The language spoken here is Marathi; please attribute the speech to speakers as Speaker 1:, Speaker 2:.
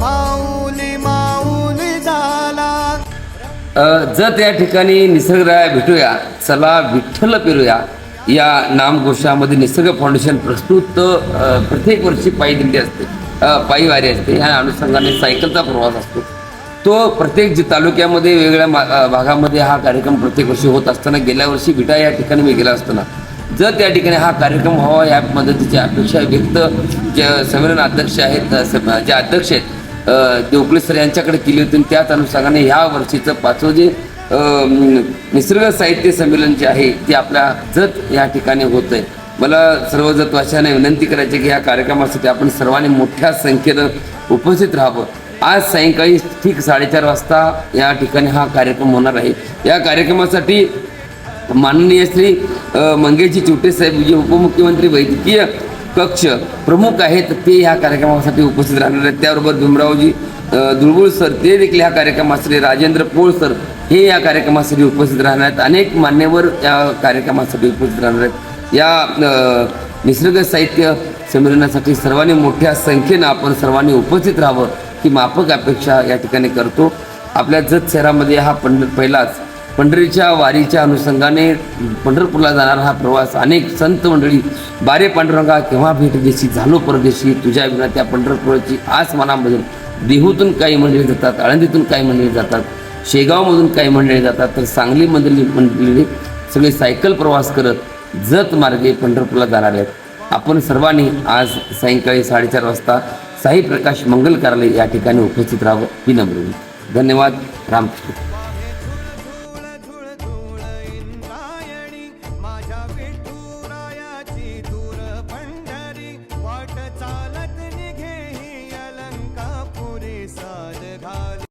Speaker 1: माऊली माऊली झाला जर त्या ठिकाणी निसर्गराय भेटूया. चला विठ्ठल पेरूया. या नामघोषामध्ये निसर्ग फाउंडेशन प्रस्तुत प्रत्येक वर्षी पायी दिंडी असते. पायी वारी असते. ह्या अनुषंगाने सायकलचा प्रवास असतो. तो प्रत्येक जे तालुक्यामध्ये वेगळ्या भागामध्ये हा कार्यक्रम प्रत्येक वर्षी होत असताना गेल्या वर्षी विटा या ठिकाणी मी गेला असताना. जर त्या ठिकाणी हा कार्यक्रम व्हावा या मदतीची अपेक्षा व्यक्त जे संमेलन अध्यक्ष आहेत जे अध्यक्ष आहेत देवकुळे सर यांच्याकडे केली होती आणि त्याच अनुषंगाने ह्या वर्षीचं पाचवं जे निसर्ग साहित्य संमेलन जे आहे ते आपल्या जत या ठिकाणी होत आहे मला सर्व जतवाशाने विनंती करायची की या कार्यक्रमासाठी आपण सर्वांनी मोठ्या संख्येनं उपस्थित राहावं. आज सायंकाळी ठीक साडेचार वाजता या ठिकाणी हा कार्यक्रम होणार आहे. या कार्यक्रमासाठी माननीय श्री मंगेशजी चिवटे साहेब जे उपमुख्यमंत्री वैद्यकीय कक्ष प्रमुख आहेत ते ह्या कार्यक्रमासाठी उपस्थित राहणार आहेत. त्याबरोबर भीमरावजी दुळगुळ सर ते देखील ह्या कार्यक्रमासाठी राजेंद्र पोळ सर हे या कार्यक्रमासाठी उपस्थित राहणार आहेत. अनेक मान्यवर या कार्यक्रमासाठी उपस्थित राहणार आहेत. या निसर्ग साहित्य संमेलनासाठी सर्वांनी मोठ्या संख्येनं आपण सर्वांनी उपस्थित राहावं ही माफक अपेक्षा या ठिकाणी करतो. आपल्या जत शहरामध्ये हा पंढर पहिलाच पंढरीच्या वारीच्या अनुषंगाने पंढरपूरला जाणारा हा प्रवास अनेक संत मंडळी बारे पांडुरंगा केव्हा भेट देशी झालो परदेशी तुझ्या विना त्या पंढरपुराची आस मनामधून देहूतून काही मंडळी जातात आळंदीतून काही मंडळी जातात शेगावमधून काही मंडळी जातात तर सांगली मंडळी सगळे सायकल प्रवास करत जत मार्गे पंढरपूरला जाणार आहेत. आपण सर्वांनी आज सायंकाळी साडेचार वाजता साई प्रकाश मंगल कार्यालय या ठिकाणी उपस्थित राहावं ही नम्र धन्यवाद. रामकृष्ण.